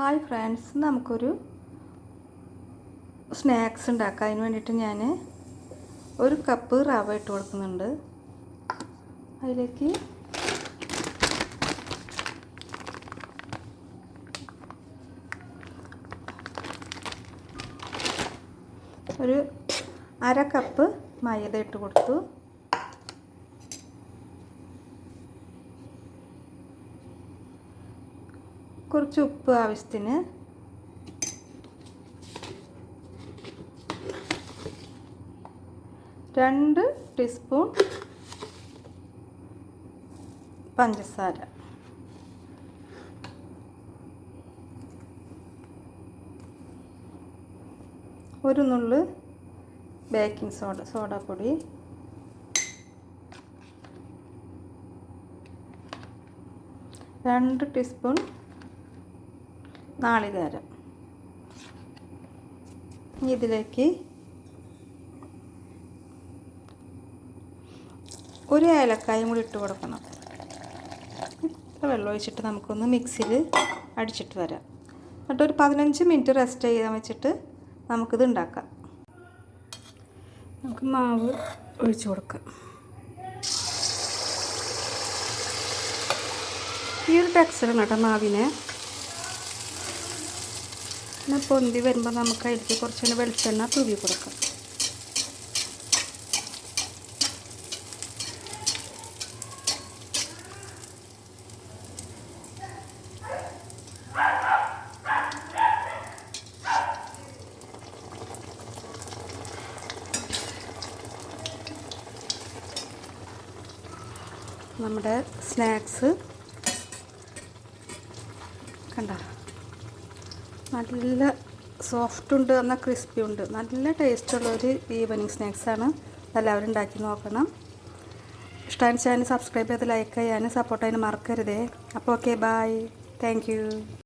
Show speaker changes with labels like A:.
A: Hi friends നമുക്കൊരു snacks ഉണ്ടാക്കാം. അതിന് വേണ്ടിയിട്ട് ഞാൻ ഒരു കപ്പ് റവ ഇട്ട് കൊടുക്കുന്നുണ്ട്. അതിലേക്ക് ഒരു അര കപ്പ് മൈദ ഇട്ട് കൊടുത്തു. കുറച്ച് ഉപ്പ് ആവശ്യത്തിന്. രണ്ട് ടീസ്പൂൺ പഞ്ചസാര. ഒരു നുള്ള് ബേക്കിംഗ് സോഡ സോഡാപ്പൊടി. രണ്ട് ടീസ്പൂൺ നാളികേരം. ഇതിലേക്ക് ഒരു ഏലക്കായും കൂടി ഇട്ട് കൊടുക്കണം. ഇത്ര വെള്ളം ഒഴിച്ചിട്ട് നമുക്കൊന്ന് മിക്സിയിൽ അടിച്ചിട്ട് വരാം. എന്നിട്ട് ഒരു പതിനഞ്ച് മിനിറ്റ് റെസ്റ്റ് ചെയ്യാൻ വെച്ചിട്ട് നമുക്കിത് ഉണ്ടാക്കാം. നമുക്ക് മാവ് ഒഴിച്ചു കൊടുക്കാം. ഈ ഒരു ടെക്സ്ചറാണ് കേട്ടോ മാവിനെ. പിന്നെ പൊന്തി വരുമ്പോൾ നമുക്ക് അതിലേക്ക് കുറച്ചുകൂടി വെളിച്ചെണ്ണ തൂവി കൊടുക്കാം. നമ്മുടെ സ്നാക്സ് കണ്ട? നല്ല സോഫ്റ്റ് ഉണ്ട് എന്നാൽ ക്രിസ്പി ഉണ്ട്. നല്ല ടേസ്റ്റുള്ള ഒരു ഈവനിങ് സ്നാക്സാണ് എല്ലാവരും ഉണ്ടാക്കി നോക്കണം. ഇഷ്ടമാണ് ചാനൽ സബ്സ്ക്രൈബ് ചെയ്ത് ലൈക്ക് ചെയ്യാനും സപ്പോർട്ട് ചെയ്യാനും മറക്കരുതേ. അപ്പോൾ ഓക്കെ ബായ് താങ്ക്